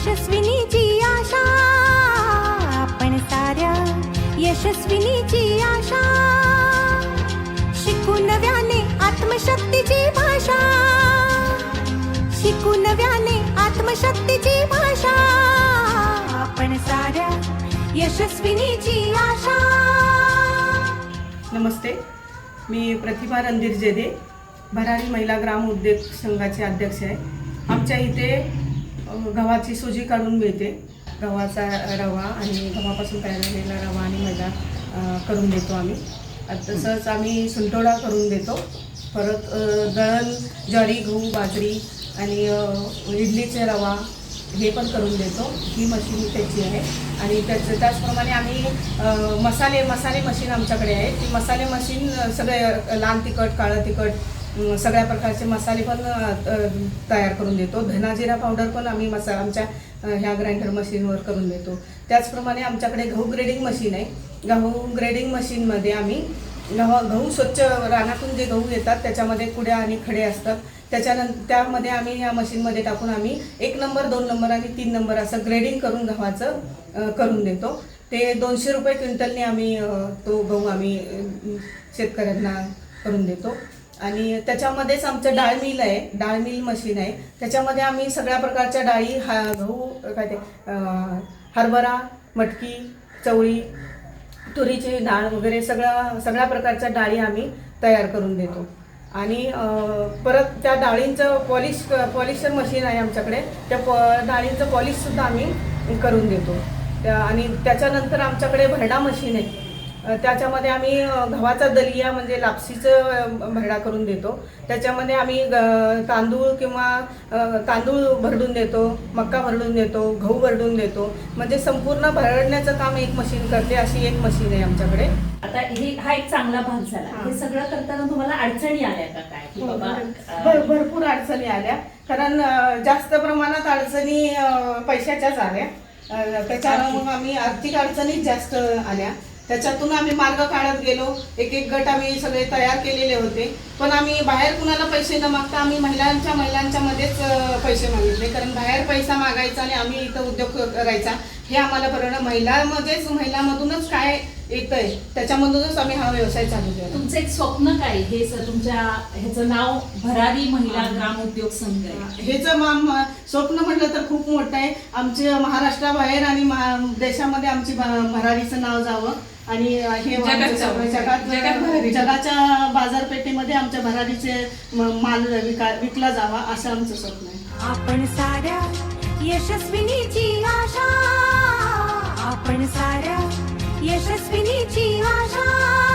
यशस्विनीची आशा. आपण साऱ्या यशस्विनीची आशा. शिकू नव्याने आत्मशक्तीची भाषा. शिकू नव्याने आत्मशक्तीची भाषा. आपण साऱ्या यशस्विनीची आशा. नमस्ते. मी प्रतिभा रणधीर जेदे. भरारी महिला ग्राम उद्योग संघाचे अध्यक्ष आहे. आमच्या इथे गव्हाची सुजी काढून मिळते. गव्हाचा रवा आणि गव्हापासून तयार झालेला रवा आणि मैदा करून देतो आम्ही. तसंच आम्ही सुंटोडा करून देतो. परत दळण ज्वारी गहू बाजरी आणि इडलीचे रवा हे पण करून देतो. ही मशीन त्याची आहे. आणि त्याच त्याचप्रमाणे आम्ही मसाले मसाले मशीन आमच्याकडे आहे. ती मसाले मशीन सगळे अ, लाल तिखट काळं तिखट सगळ्या प्रकारचे मसाले पण तयार करून देतो. धनाजिरा पावडर पण आम्ही मसा आमच्या ह्या ग्राइंडर मशीनवर करून देतो. त्याचप्रमाणे आमच्याकडे गहू ग्रेडिंग मशीन आहे. गहू ग्रेडिंग मशीनमध्ये आम्ही गहू गहू स्वच्छ रानातून जे गहू येतात त्याच्यामध्ये कुड्या आणि खडे असतात. त्याच्यानंतर त्यामध्ये आम्ही या मशीनमध्ये टाकून आम्ही एक नंबर दोन नंबर आणि तीन नंबर असं ग्रेडिंग करून गव्हाचं करून देतो. ते दोनशे रुपये क्विंटलने आम्ही तो गहू आम्ही शेतकऱ्यांना करून देतो. आणि त्याच्यामध्येच आमचं डाळ मिल आहे डाळ मिल मशीन आहे. त्याच्यामध्ये आम्ही सगळ्या प्रकारच्या डाळी हा गहू काय ते हरभरा मटकी चवळी तुरीची डाळ वगैरे सगळ्या सगळ्या प्रकारच्या डाळी आम्ही तयार करून देतो. आणि परत त्या डाळींचं पॉलिश पॉलिशर मशीन आहे आमच्याकडे. त्या प डाळींचं पॉलिशसुद्धा आम्ही करून देतो. त्या आणि त्याच्यानंतर आमच्याकडे भरडा मशीन आहे. त्याच्यामध्ये आम्ही गव्हाचा दलिया म्हणजे लापसीचं भरडा करून देतो. त्याच्यामध्ये आम्ही तांदूळ किंवा तांदूळ भरडून देतो मक्का भरडून देतो गहू भरडून देतो. म्हणजे संपूर्ण भरडण्याचं काम एक मशीन करते अशी एक मशीन आहे आमच्याकडे. आता हे हा एक चांगला भाग झाला. हा. सगळं करताना तुम्हाला अडचणी आल्या का काय? हो, भरपूर अडचणी आल्या. कारण जास्त प्रमाणात अडचणी पैशाच्याच आल्या. मग आम्ही आर्थिक अडचणीच जास्त आल्या. त्याच्यातून आम्ही मार्ग काढत गेलो. एक एक गट आम्ही सगळे तयार केलेले होते. पण आम्ही बाहेर कुणाला पैसे न मागता आम्ही महिलांच्या महिलांच्या मध्येच पैसे मागितले. कारण बाहेर पैसा मागायचा आणि आम्ही इथं उद्योग करायचा हे आम्हाला बरं महिलामध्येच महिलामधूनच काय येतंय. त्याच्यामधूनच आम्ही हा व्यवसाय चालू केला. तुमचं एक स्वप्न काय? हे सर तुमच्या ह्याचं नाव भरारी महिला ग्राम उद्योग संघ आहे. हेच माम स्वप्न म्हटलं तर खूप मोठं आहे. आमचे महाराष्ट्राबाहेर आणि देशामध्ये आमची भरारीचं नाव जावं. आणि हे जगात. जगाच्या बाजारपेठेमध्ये आमच्या भरारीचे माल विका विकला जावा असं आमचं स्वप्न आहे. आपण साऱ्या यशस्विनीची आशा आपण साऱ्या यशस्विनीची आशा.